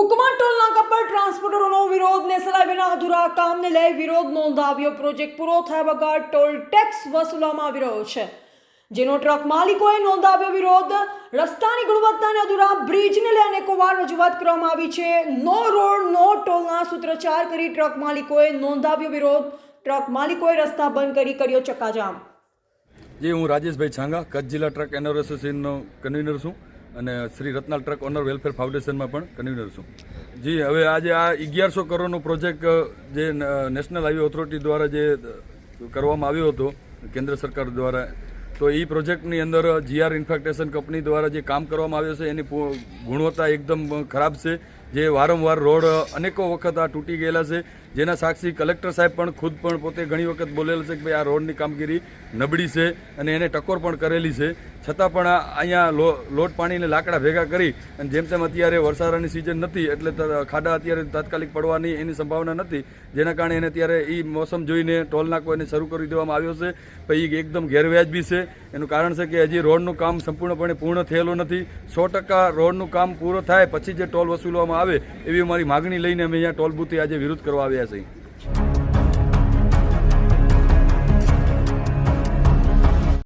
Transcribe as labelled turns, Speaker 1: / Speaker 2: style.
Speaker 1: કુકમા ટોલના પર ટ્રાન્સપોર્ટરોનો વિરોધ ને હાઈવેના અધૂરા કામને લઈ વિરોધ નોંધાવ્યો. પ્રોજેક્ટ પૂરો થયા વગર ટોલ ટેક્સ વસૂલવામાં આવી રહ્યો છે. જેનો ટ્રક માલિકોએ નોંધાવ્યો વિરોધ. રસ્તાની ગુણવત્તાને અધુરા બ્રિજને લઈ અનેકોવાર રજૂઆત કરવામાં આવી છે. નો રોડ, નો ટોલના સૂત્રોચ્ચાર કરી ટ્રક માલિકોએ નોંધાવ્યો વિરોધ. ટ્રક માલિકોએ રસ્તા બંધ કરી કર્યો ચક્કાજામ.
Speaker 2: જી, હું રાજેશભાઈ છાંગા, કચ્છ જિલ્લા ટ્રક એનર એસોસિએશનનો કન્વીનર છું. અને Shri Ratnal truck owner welfare ફાઉન્ડેશનમાં પણ કન્વીનર છું. જી, હવે આજે આ અગિયારસો કરોડનો પ્રોજેક્ટ જે નેશનલ હાઈવે ઓથોરિટી દ્વારા જે કરવામાં આવ્યો હતો, કેન્દ્ર સરકાર દ્વારા, તો એ પ્રોજેક્ટની અંદર જીઆર ઇન્ફ્રાસ્ટ્રક્ચર કંપની દ્વારા જે કામ કરવામાં આવ્યું છે, એની ગુણવત્તા એકદમ ખરાબ છે. જે વારંવાર રોડ અનેકો વખત આ તૂટી ગયેલા છે. જેના સાક્ષી કલેક્ટર સાહેબ પણ ખુદ પણ પોતે ઘણી વખત બોલેલ છે કે ભાઈ આ રોડની કામગીરી નબળી છે અને એને ટકોર પણ કરેલી છે. છતાં પણ અહીંયા લો, લોટ પાણીને લાકડા ભેગા કરી અને જેમ તેમ અત્યારે વરસાદાની સિઝન નથી એટલે ખાડા અત્યારે તાત્કાલિક પડવાની એની સંભાવના નથી. જેના કારણે એને અત્યારે એ મોસમ જોઈને ટોલ નાકો એને શરૂ કરી દેવામાં આવ્યો છે. પછી એકદમ ગેરવ્યાજબી છે. એનું કારણ છે કે હજી રોડનું કામ સંપૂર્ણપણે પૂર્ણ થયેલું નથી. સો ટકા રોડનું કામ પૂરું થાય પછી જે ટોલ વસૂલવામાં આવે એવી અમારી માગણી લઈને અમે અહીંયા ટોલ આજે વિરોધ કરવા આવ્યા છીએ.